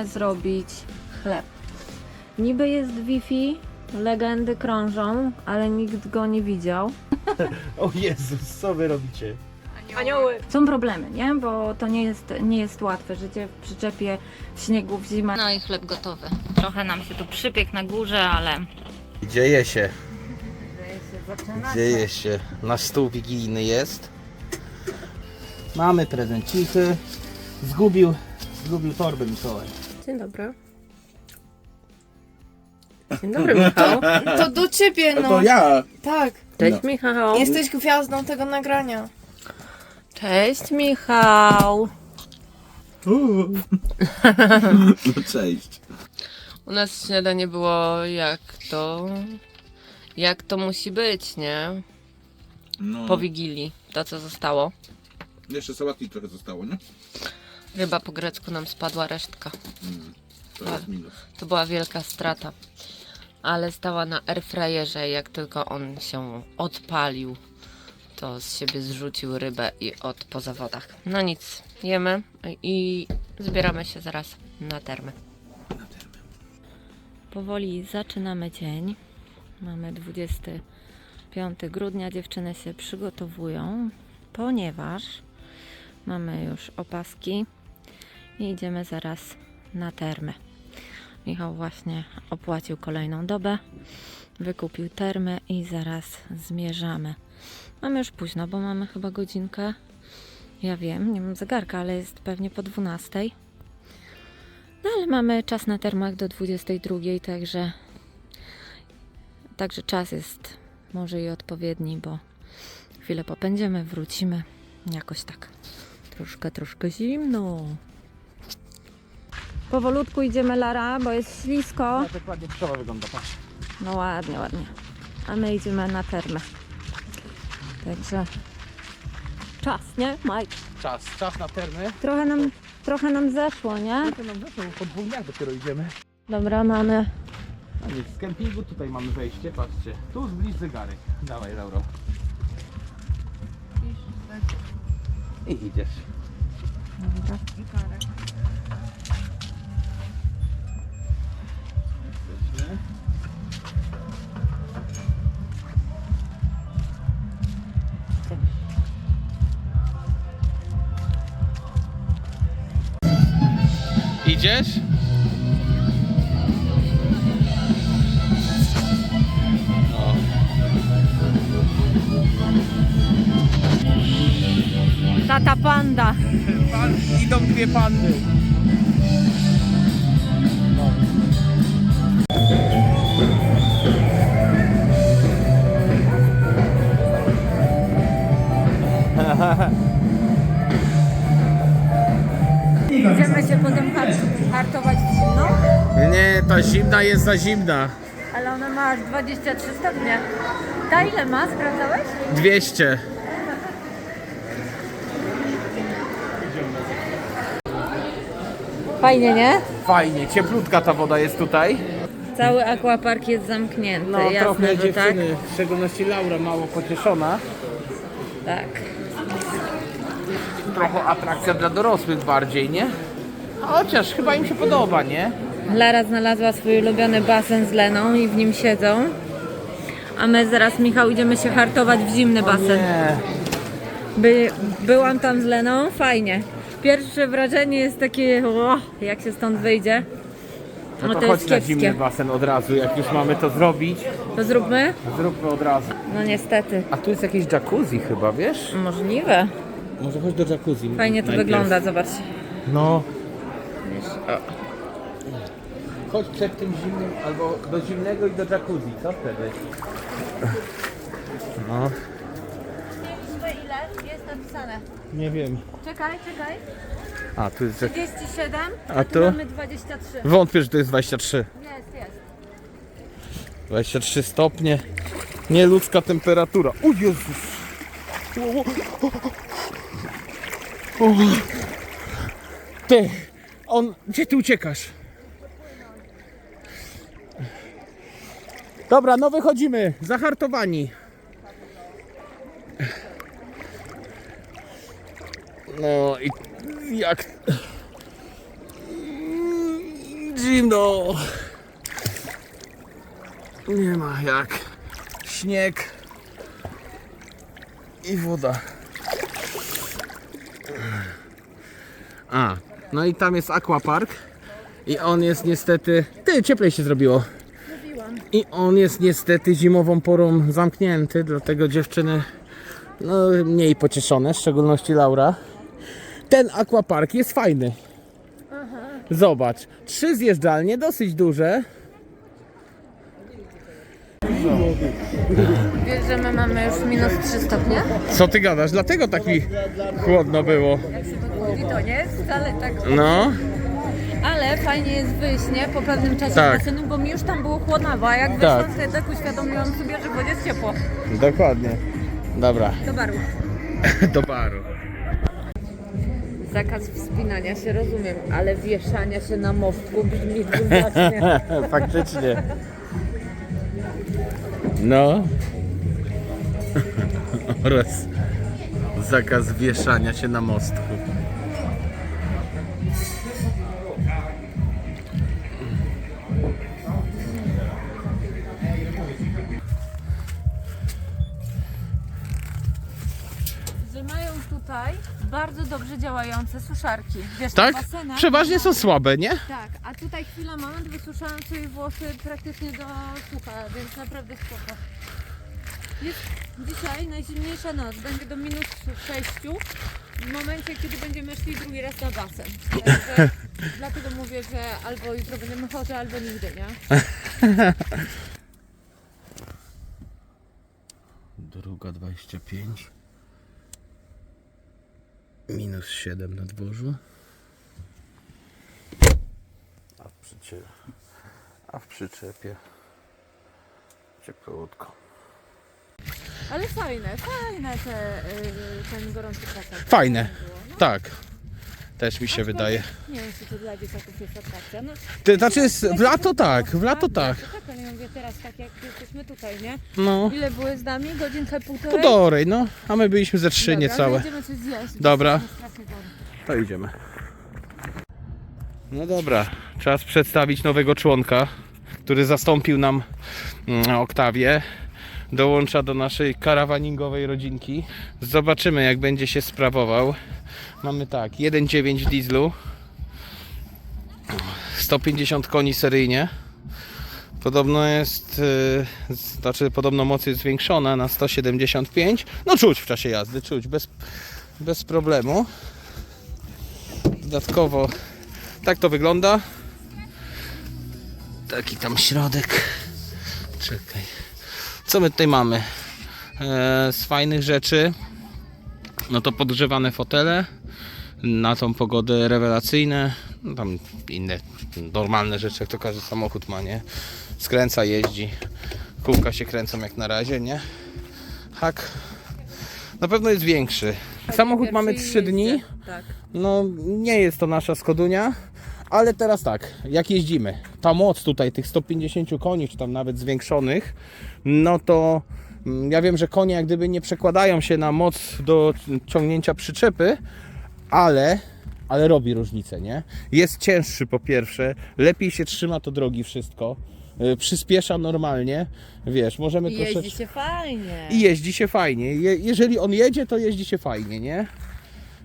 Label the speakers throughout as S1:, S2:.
S1: idziemy zrobić chleb. Niby jest Wi-Fi, legendy krążą, ale nikt go nie widział.
S2: O Jezus, co wy robicie?
S1: Anioły! Są problemy, nie? Bo to nie jest, nie jest łatwe. Życie w przyczepie w śniegu w zimę. No i chleb gotowy. Trochę nam się tu przypiekł na górze, ale
S2: Dzieje się, dzieje się. Nasz stół wigilijny jest. Mamy prezencichy. Zgubił, zgubił torbę Mikołaj.
S3: Dzień dobry. Dzień dobry, Michał.
S4: To do ciebie, no.
S2: To ja!
S4: Tak.
S3: Cześć, Michał.
S4: Jesteś gwiazdą tego nagrania.
S3: Cześć, Michał.
S2: No cześć.
S3: U nas śniadanie było jak to... Jak to musi być, nie?
S5: No,
S3: Po Wigilii. To, co zostało.
S5: jeszcze sałatki trochę zostało, nie?
S3: Ryba po grecku nam spadła resztka.
S5: To jest minus.
S3: To była wielka strata. Ale stała na airfryerze. Jak tylko on się odpalił, to z siebie zrzucił rybę i od po zawodach. No nic, jemy i zbieramy się zaraz na termy. Powoli zaczynamy dzień. Mamy 25 grudnia. Dziewczyny się przygotowują, ponieważ mamy już opaski i idziemy zaraz na termy. Michał właśnie opłacił kolejną dobę, wykupił termy i zaraz zmierzamy. Mamy już późno, bo mamy chyba godzinkę. Ja wiem, nie mam zegarka, ale jest pewnie po 12. No ale mamy czas na termach do 22, także także czas jest może i odpowiedni, bo chwilę popędziemy, wrócimy. Jakoś tak. Troszkę, troszkę zimno. Powolutku idziemy Lara, bo jest ślisko.
S2: Tak ładnie wygląda, patrz.
S1: No ładnie, ładnie. A my idziemy na termę. Także czas, nie? Mike.
S2: Czas, czas na termy.
S1: Trochę nam, trochę nam zeszło, nie?
S2: To nam zaczął, po dwóch dniach dopiero idziemy.
S1: Dobra, mamy.
S2: A nic, z kempingu tutaj mamy wejście, patrzcie. Tu zbliż zegarek. Dawaj, Lauro. I idziesz. Jesteśmy. Idziesz? No.
S1: Tata panda.
S2: Pan, idą dwie pandy. Ta zimna jest za zimna.
S1: ale ona ma aż 23 stopnie. Ta ile ma? Sprawdzałeś?
S2: 200.
S1: Fajnie, nie?
S2: Fajnie, cieplutka ta woda jest tutaj.
S1: Cały aquapark jest zamknięty.
S2: No
S1: Jasne,
S2: trochę
S1: że
S2: dziewczyny, w szczególności Laura mało pocieszona.
S1: tak. Tak.
S2: Trochę atrakcja dla dorosłych bardziej, nie? Chociaż chyba im się podoba, nie?
S1: Lara znalazła swój ulubiony basen z Leną i w nim siedzą. A my zaraz, Michał, idziemy się hartować w zimny basen.
S2: Nie.
S1: By, byłam tam z Leną, fajnie. Pierwsze wrażenie jest takie, o, jak się stąd wyjdzie.
S2: No
S1: No
S2: to,
S1: to
S2: chodź
S1: jest
S2: na zimny
S1: kiepskie.
S2: basen od razu, jak już mamy to zrobić.
S1: To zróbmy?
S2: Zróbmy od razu.
S1: No niestety.
S2: A tu jest jakieś jacuzzi chyba, wiesz?
S1: Możliwe.
S2: Może chodź do jacuzzi.
S1: Fajnie to
S2: najpierw.
S1: wygląda, zobaczcie.
S2: No. Chodź przed tym zimnym, albo do zimnego i do jacuzzi, co wtedy? No,
S1: Ile jest napisane?
S2: nie wiem.
S1: Czekaj, czekaj.
S2: A, tu jest...
S1: 37,
S2: A tu?
S1: mamy 23.
S2: Wątpię, że to jest 23.
S1: Jest, jest.
S2: 23 stopnie. Nieludzka temperatura. O Jezus! O, o, o. Ty! On... Gdzie ty uciekasz? Dobra, no wychodzimy. Zahartowani. No i jak... zimno. Nie ma jak. Śnieg i woda. A, no i tam jest aquapark. I on jest niestety. Ty, cieplej się zrobiło. I on jest niestety zimową porą zamknięty, dlatego dziewczyny no, mniej pocieszone, w szczególności Laura. Ten aquapark jest fajny. Zobacz, trzy zjeżdżalnie, dosyć duże.
S3: Wiesz, że my mamy już minus 3 stopnie?
S2: Co ty gadasz? Dlatego taki chłodno było.
S3: Jak się podchodzi, to nie jest wcale tak.
S2: No,
S3: Ale fajnie jest wyjść, nie? Po pewnym czasie
S2: Tak.
S3: basenu, bo mi już tam było chłodnawo, a jak
S2: Tak.
S3: wyszłam, to tak uświadomiłam sobie, że wodzie jest ciepło.
S2: dokładnie. Dobra,
S3: Do baru.
S2: do baru.
S3: Zakaz wspinania się rozumiem, ale wieszania się na mostku brzmi dziwacznie.
S2: Faktycznie. No. Oraz zakaz wieszania się na mostku.
S3: Bardzo dobrze działające suszarki. Wiesz,
S2: Tak?
S3: na basenach.
S2: Przeważnie są słabe, nie?
S3: Tak, a tutaj chwila, moment, wysuszałam sobie włosy praktycznie do sucha, więc naprawdę spoko. Jest dzisiaj najzimniejsza noc, będzie do minus 6 w momencie, kiedy będziemy szli drugi raz na basen. Także dlatego mówię, że albo jutro będziemy chorzy, albo nigdy, nie?
S2: Druga 25. Minus 7 na dworzu. A w, przycie... A w przyczepie ciepłotko.
S3: Ale fajne, fajne te, y, ten gorący pasek.
S2: Fajne.
S3: Było, no.
S2: Tak. Też mi się wydaje.
S3: Nie wiem, czy to dla dzieciaków jest atrakcja. No,
S2: Ty, znaczy jest, w lato tak, w lato tak.
S3: Tak, ale ja mówię teraz tak jak jesteśmy tutaj, nie?
S2: No.
S3: Ile były z nami? Godzinkę, półtorej?
S2: Półtorej, no. A my byliśmy ze trzy
S3: Dobra,
S2: niecałe.
S3: Będziemy coś zjeść. bo
S2: Dobra.
S3: jesteśmy strasznie głodni.
S2: To idziemy. No dobra, czas przedstawić nowego członka, który zastąpił nam mm, Oktawię. Dołącza do naszej karawaningowej rodzinki. Zobaczymy jak będzie się sprawował. Mamy tak, 1,9 w dieslu. 150 koni seryjnie. Podobno jest, yy, znaczy podobno moc jest zwiększona na 175. No czuć w czasie jazdy, czuć bez, bez problemu. Dodatkowo tak to wygląda. Taki tam środek. Czekaj. Co my tutaj mamy? E, z fajnych rzeczy. No to podgrzewane fotele. Na tą pogodę rewelacyjne. No tam inne normalne rzeczy, jak to każdy samochód ma, nie? Skręca, jeździ. Kółka się kręcą jak na razie, nie? Hak. Na pewno jest większy. Samochód mamy 3 dni.
S3: Tak.
S2: No, nie jest to nasza Skodunia, ale teraz tak, jak jeździmy, ta moc tutaj tych 150 koni, czy tam nawet zwiększonych, no to mm, ja wiem, że konie jak gdyby nie przekładają się na moc do ciągnięcia przyczepy, ale, ale robi różnicę, nie? Jest cięższy po pierwsze, lepiej się trzyma to drogi wszystko, y, przyspiesza normalnie, wiesz, możemy
S3: I jeździ się fajnie.
S2: I jeździ się fajnie. Je, jeżeli on jedzie, to jeździ się fajnie, nie?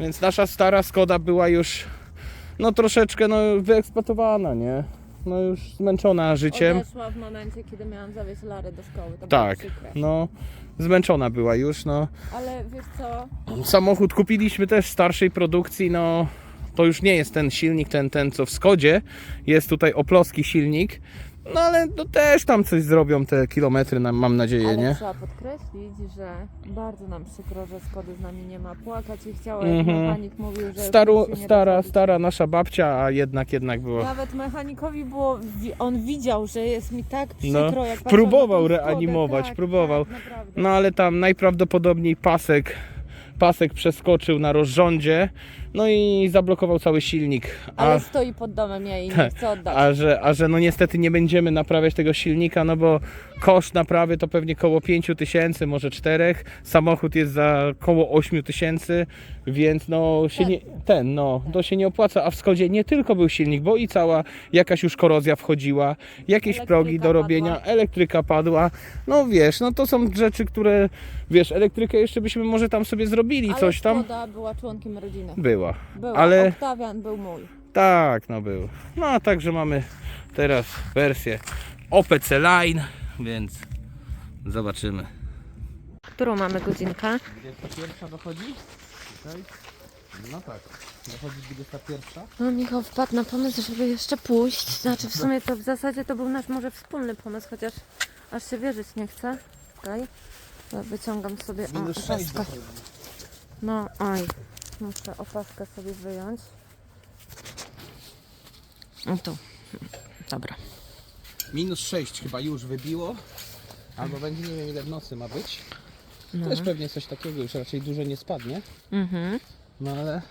S2: Więc nasza stara Skoda była już no troszeczkę no, wyeksploatowana, nie? No już zmęczona życiem.
S3: Odeszła w momencie, kiedy miałam zawieźć Larę do szkoły. To
S2: Tak,
S3: było przykre.
S2: no zmęczona była już, no.
S3: Ale wiesz co?
S2: Samochód kupiliśmy też starszej produkcji, no to już nie jest ten silnik, ten, ten co w Skodzie. Jest tutaj oploski silnik. No ale no, też tam coś zrobią te kilometry, na- mam nadzieję,
S3: Ale
S2: nie?
S3: trzeba podkreślić, że bardzo nam przykro, że Skody z nami nie ma. Płakać i chciała, jak
S2: Mhm.
S3: mechanik mówił, że...
S2: Staru,
S3: się nie
S2: stara, stara nasza babcia, a jednak, jednak było.
S3: Nawet mechanikowi było, wi- on widział, że jest mi tak
S2: No,
S3: przykro, jak patrzył
S2: próbował
S3: na tą Skodę.
S2: reanimować,
S3: tak,
S2: próbował.
S3: Tak, naprawdę.
S2: No ale tam najprawdopodobniej pasek, pasek przeskoczył na rozrządzie No i zablokował cały silnik. A,
S3: Ale stoi pod domem jej i nie chce oddać.
S2: a, że, a że no niestety nie będziemy naprawiać tego silnika, no bo koszt naprawy to pewnie koło 5 tysięcy, może 4. Samochód jest za koło 8 tysięcy, więc no się
S3: Ten.
S2: nie, ten, no, to się nie opłaca. A w Skodzie nie tylko był silnik, bo i cała jakaś już korozja wchodziła, jakieś
S3: Elektryka
S2: progi do robienia,
S3: padła.
S2: elektryka padła. No wiesz, no to są rzeczy, które, wiesz, elektrykę jeszcze byśmy może tam sobie zrobili,
S3: Ale
S2: coś tam.
S3: Skoda była członkiem rodziny.
S2: Była.
S3: Była.
S2: Ale-
S3: Oktawian był mój.
S2: Tak, no był. No a także mamy teraz wersję OPC Line, więc zobaczymy.
S3: Którą mamy godzinkę?
S2: 21 dochodzi? Tutaj? No tak, dochodzi 21.
S3: No Michał wpadł na pomysł, żeby jeszcze pójść. Znaczy w sumie to w zasadzie to był nasz może wspólny pomysł, chociaż aż się wierzyć nie chcę. Okej. Ja Wyciągam sobie o,
S2: Minus 6
S3: opaskę.
S2: dochodzi.
S3: No oj, muszę opaskę sobie wyjąć. No tu. Dobra.
S2: Minus 6 chyba już wybiło. Albo będzie, nie wiem ile w nocy ma być.
S3: No.
S2: Też pewnie coś takiego, już raczej dużo nie spadnie.
S3: Mhm.
S2: No ale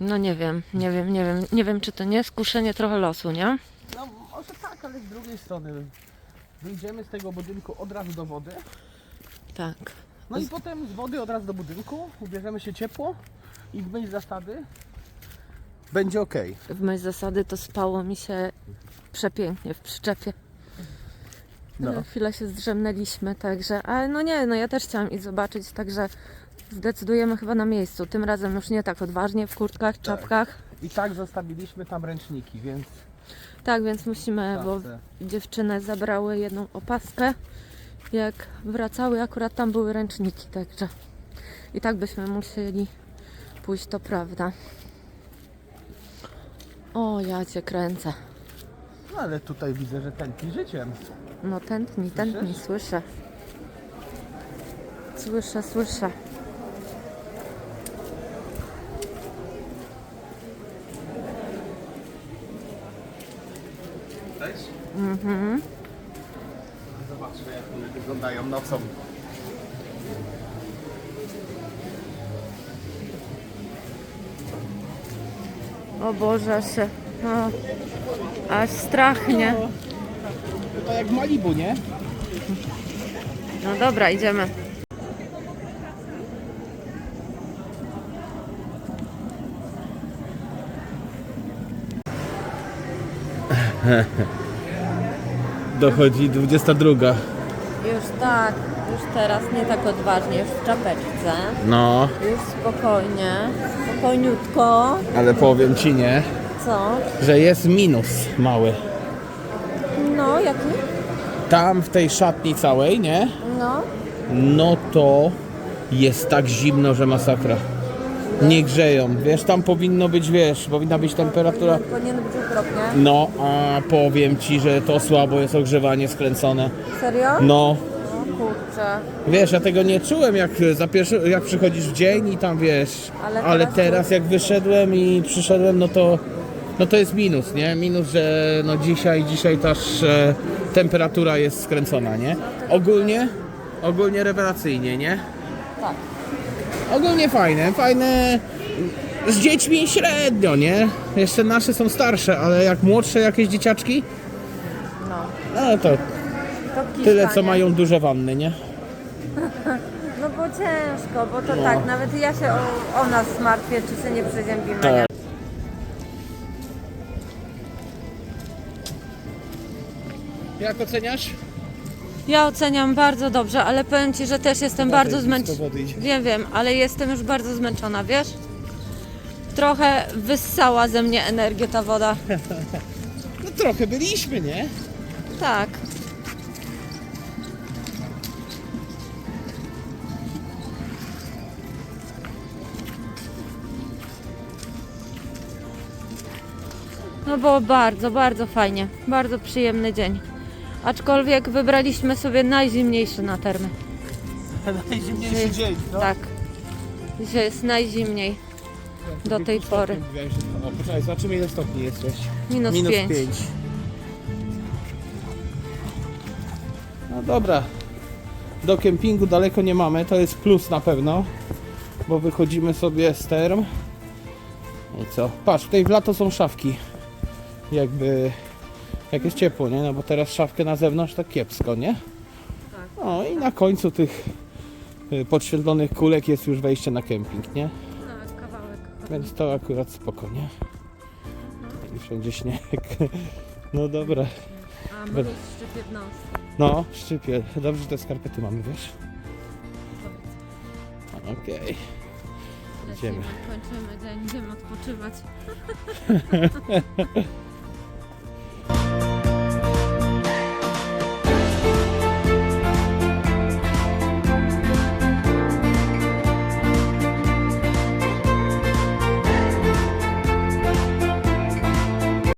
S3: No nie wiem, nie wiem, nie wiem, nie wiem czy to nie skuszenie trochę losu, nie?
S2: No może tak, ale z drugiej strony wyjdziemy z tego budynku od razu do wody.
S3: Tak.
S2: No i potem z wody od razu do budynku, ubierzemy się ciepło i w myśl zasady będzie ok.
S3: W myśl zasady to spało mi się przepięknie w przyczepie.
S2: No.
S3: Na chwilę się zdrzemnęliśmy, także, ale no nie, no ja też chciałam iść zobaczyć, także zdecydujemy chyba na miejscu. Tym razem już nie tak odważnie, w kurtkach, czapkach.
S2: I tak zostawiliśmy tam ręczniki, więc
S3: Tak, więc musimy, bo
S2: zawsze.
S3: dziewczyny zabrały jedną opaskę. Jak wracały, akurat tam były ręczniki, także i tak byśmy musieli pójść, to prawda. O, ja cię kręcę.
S2: No ale tutaj widzę, że tętni życiem.
S3: No tętni, tętni, słyszę. Słyszę, słyszę. Mhm.
S2: Zobaczmy jak one wyglądają nocą.
S3: O Boże, aż się... No, aż strach, nie?
S2: To jak w Malibu, nie?
S3: No dobra, idziemy.
S2: Dochodzi 22.
S3: Już tak, już teraz nie tak odważnie, już w czapeczce.
S2: No,
S3: Już spokojnie, spokojniutko.
S2: ale powiem ci nie,
S3: Co?
S2: że jest minus mały.
S3: No, jaki?
S2: Tam w tej szatni całej, nie?
S3: No.
S2: No to jest tak zimno, że masakra. Nie grzeją. Wiesz, tam powinno być, wiesz, powinna być temperatura.
S3: Powinien być okropnie.
S2: No, a powiem ci, że to słabo jest ogrzewanie skręcone.
S3: Serio?
S2: No,
S3: O kurczę.
S2: wiesz, ja tego nie czułem jak za pierwszy, jak przychodzisz w dzień i tam wiesz.
S3: Ale teraz
S2: teraz, jak wyszedłem i przyszedłem, no to no to jest minus, nie? Minus, że no dzisiaj, dzisiaj też e, temperatura jest skręcona, nie? Ogólnie, ogólnie rewelacyjnie, nie?
S3: Tak.
S2: Ogólnie fajne, fajne. Z dziećmi średnio, nie? Jeszcze nasze są starsze, ale jak młodsze jakieś dzieciaczki,
S3: No.
S2: no to
S3: To
S2: tyle co
S3: nie?
S2: mają duże wanny, nie?
S3: No bo ciężko, bo to
S2: No.
S3: tak, nawet ja się o, o nas martwię, czy się nie przeziębimy,
S2: Tak.
S3: nie?
S2: Jak oceniasz?
S3: Ja oceniam bardzo dobrze, ale powiem Ci, że też jestem bardzo zmęczona. Wiem, wiem, ale jestem już bardzo zmęczona, wiesz? Trochę wyssała ze mnie energię ta woda.
S2: No trochę byliśmy, nie?
S3: Tak. No było bardzo, bardzo fajnie. Bardzo przyjemny dzień. Aczkolwiek wybraliśmy sobie najzimniejszy na termy.
S2: Najzimniejszy dzień, no.
S3: Tak. Dzisiaj jest najzimniej do tej pory.
S2: O, poczekaj, zobaczymy ile stopni jesteś.
S3: Minus,
S2: Minus
S3: 5.
S2: 5. No dobra. Do kempingu daleko nie mamy, to jest plus na pewno. Bo wychodzimy sobie z term. I co? Patrz, tutaj w lato są szafki. Jakby... Jak jest ciepło, nie? No bo teraz szafkę na zewnątrz tak kiepsko, nie?
S3: Tak.
S2: No i na końcu tych y, podświetlonych kulek jest już wejście na kemping, nie?
S3: Tak, kawałek.
S2: Więc to akurat spoko, nie? I wszędzie śnieg. No dobra.
S3: A mróz szczypie w nos.
S2: No, szczypie. Dobrze, że te skarpety mamy, wiesz? Okej. Idziemy.
S3: Kończymy dzień, idziemy odpoczywać.